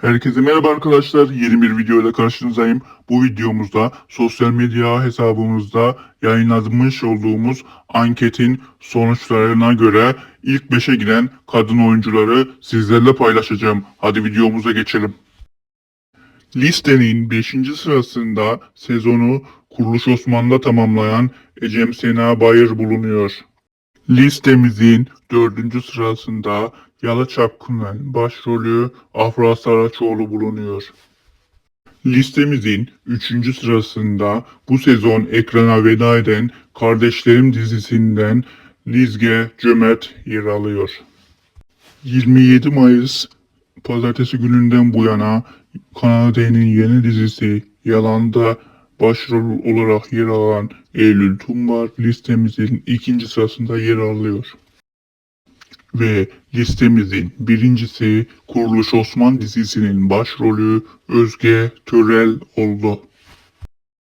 Herkese merhaba arkadaşlar. Yeni bir video ile karşınızdayım. Bu videomuzda sosyal medya hesabımızda yayınlamış olduğumuz anketin sonuçlarına göre ilk 5'e giren kadın oyuncuları sizlerle paylaşacağım. Hadi videomuza geçelim. Listenin 5. sırasında sezonu Kuruluş Osman'da tamamlayan Ecem Sena Bayır bulunuyor. Listemizin dördüncü sırasında Yalı Çapkın'ın başrolü Afra Saraçoğlu bulunuyor. Listemizin üçüncü sırasında bu sezon ekrana veda eden Kardeşlerim dizisinden Lizge Cömert yer alıyor. 27 Mayıs pazartesi gününden bu yana Kanal D'nin yeni dizisi Yalan'da başrol olarak yer alan Eylül Tumbar listemizin ikinci sırasında yer alıyor. Ve listemizin birincisi Kuruluş Osman dizisinin başrolü Özge Törel oldu.